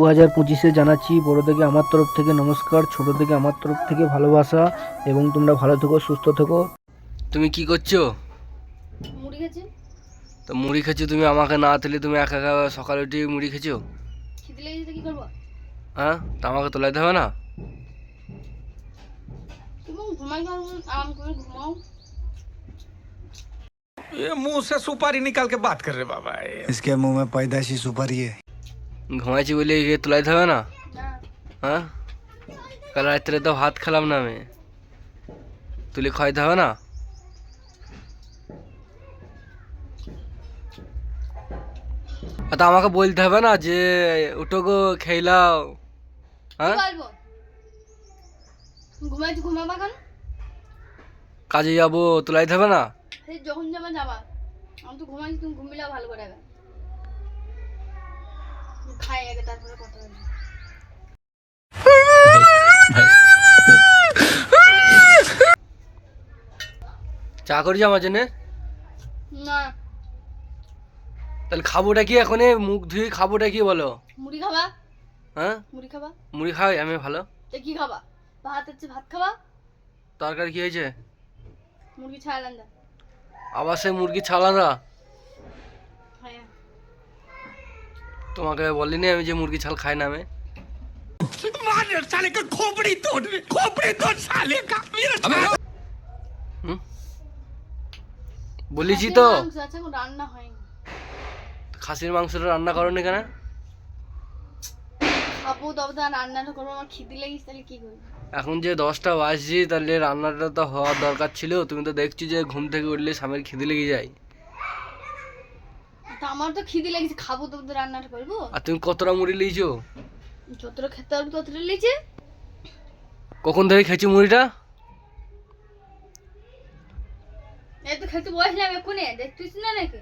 দু হাজার পঁচিশে জানাচ্ছি বড় থেকে আমার তরফ থেকে নমস্কার ছোট থেকে আমার তরফ থেকে ভালোবাসা এবং তোমরা ভালো থেকো সুস্থ থেকো তুমি কি করছো মুড়ি খেয়েছি তো মুড়ি খেয়েছো তুমি আমাকে না তুলে তুমি একা একা সকালে উঠে মুড়ি খেয়েছো খিদে লেগেছে তো কি করবো হ্যাঁ তা আমাকে তোলাইতে হবে না তুমি ঘুমাই খাও আরাম করে ঘুমাও ये मुंह से सुपारी निकाल के बात कर रहे बाबा ये इसके मुंह में पैदाइशी सुपारी है ঘুমাইছি বলে গিয়ে তোলাইতে হবে না? হ্যাঁ? কাল রাত্রে তো ভাত খেলাম না আমি। তুলে খাইতে হবে না? তা আমাকে বলতে হবে না যে উঠো গো খেলাও হ্যাঁ? ঘুমাইছি ঘুমাবা কেন? কাজে যাব তোলাইতে হবে না? যখন যাবা যাবা। আমি তো ঘুমাইছি তুমি ঘুমিলে ভালো করে। খাই আগে তারপরে কথা বলব চা করেছি আমার জন্য? না। তাহলে খাবোটা কি এখন মুখ ধুয়ে খাবোটা কি বলো? মুড়ি খাবা? হ্যাঁ? মুড়ি খাবা? মুড়ি খাই আমি ভালো। তো কি খাবা? ভাত হচ্ছে ভাত খাবা? তরকারি কি হয়েছে? মুরগি আবার সে মুরগি ছাড়ালা হ্যাঁ তোমাকে বলিনি আমি যে মুরগি ছাল খাই নামে বলেছি তো। খাসির মাংসটা রান্না করো না কেন এখন যে দশটা বাজছি তাহলে রান্নাটা তো হওয়ার দরকার ছিল। তুমি তো দেখছি যে ঘুম থেকে উঠলে স্বামীর খিদে লেগে যায়। তা আমার তো খিদে লেগেছে খাব তবে তো রান্নাটা করব। আর তুমি কতটা মুড়ি লিয়েছো? যতটা খেতে পারব ততটা লিচে কখন থেকে খেয়েছি মুড়িটা? এই তো খেতে বয়স যাবে কোনে দেখছিস না নাকি?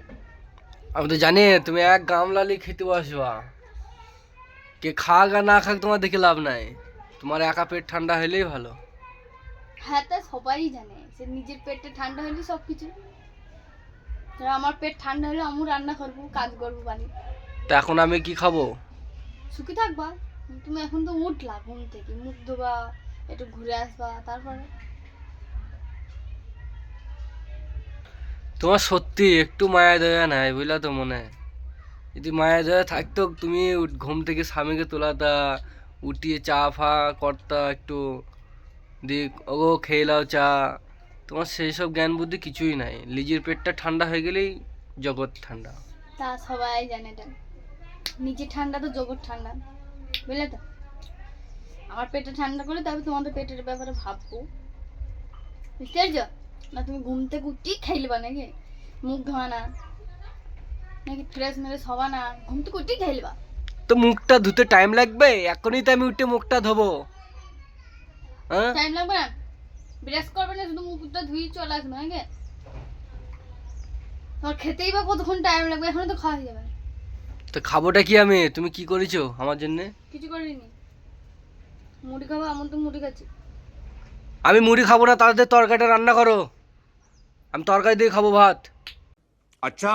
আমি তো জানি তুমি এক গামলা লিয়ে খেতে বসবা। কে খাক আর না খাক তোমার দেখে লাভ নাই। তোমার একা পেট ঠান্ডা হলেই ভালো। হ্যাঁ তা সবাই জানে সে নিজের পেটে ঠান্ডা হলে সব কিছু আমার পেট ঠান্ডা হলে আমি রান্না করব কাজ করব বাড়ি। তা এখন আমি কি খাব? সুখী থাকবা তুমি এখন তো উঠলা ঘুম থেকে মুখ ধোবা একটু ঘুরে আসবা তারপরে। তোমার সত্যি একটু মায়া দয়া নাই বুঝলা তো মনে? হয়। যদি মায়া দয়া থাকতো তুমি ঘুম থেকে স্বামীকে তোলাতা উঠিয়ে চা ফা করতা একটু দিয়ে ও খেয়ে লাও চা। তোমার সেই সব জ্ঞান বুদ্ধি কিছুই নাই। নিজের পেটটা ঠান্ডা হয়ে গেলেই জগৎ ঠান্ডা। তা সবাই জানে এটা নিজে ঠান্ডা তো জগৎ ঠান্ডা। বুঝলে তো? আমার পেটে ঠান্ডা করে তবে তোমাদের পেটের ব্যাপারে ভাববো। বুঝতে পারছ? না তুমি ঘুম থেকে উঠি খাইলবা নাকি? মুখ ধোয়া না। নাকি ফ্রেশ মেরেশ হবা না? ঘুম থেকে উঠি খাইলবা? তো মুখটা ধুতে টাইম লাগবে? এখনই তো আমি উঠে মুখটা ধোবো। হ্যাঁ? টাইম লাগবে না? বিরাজ করবে না শুধু মুখটা ধুয়ে চলে আসবে নাকি? তোমার খেতেই বা কতক্ষণ টাইম লাগবে? এখনও তো খাওয়া যাবে। তো খাবোটা কি আমি? তুমি কি করেছ আমার জন্য? কিছু করিনি। মুড়ি খাব আমার তো মুড়ি খাচ্ছি। আমি মুড়ি খাব না তাদের তরকারিটা রান্না করো। আমি তরকারি দিয়ে খাব ভাত। আচ্ছা।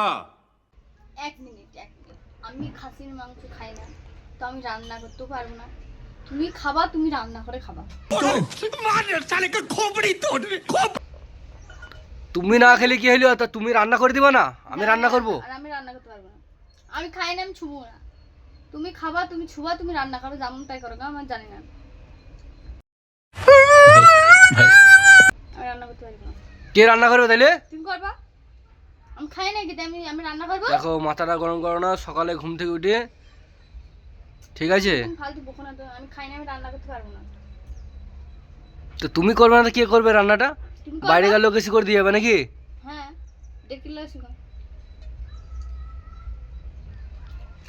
এক মিনিট এক মিনিট। আমি খাসির মাংস খাই না তো আমি রান্না করতেও পারব না। তুমি খাবা তুমি রান্না করে খাবা। তুমি না খেলে কি হলো? তা তুমি রান্না করে দিবা না? আমি রান্না করব? আমি রান্না করতে পারব না। আমি খাই না আমি ছুবো না। তুমি খাবা তুমি ছুবা তুমি রান্না করো যেমন তাই করো গা আমার জানি না। আমি রান্না করতে পারব না। কে রান্না করবে তাইলে? তুমি করবা? আমি খাই না কি? আমি আমি রান্না করব? দেখো মাথাটা গরম করো না সকালে ঘুম থেকে উঠে ঠিক আছে? তো তুমি করবে না তো কে করবে রান্নাটা? বাইরে গেলে কিছু করে দিয়ে যাবে নাকি? হ্যাঁ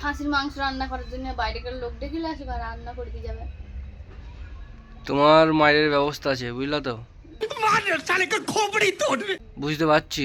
খাসির মাংস রান্না করার জন্য বাইরে লোক ডেকে আসবে রান্না করে দিয়ে যাবে। তোমার মায়ের ব্যবস্থা আছে বুঝলা তো? বুঝতে পারছি।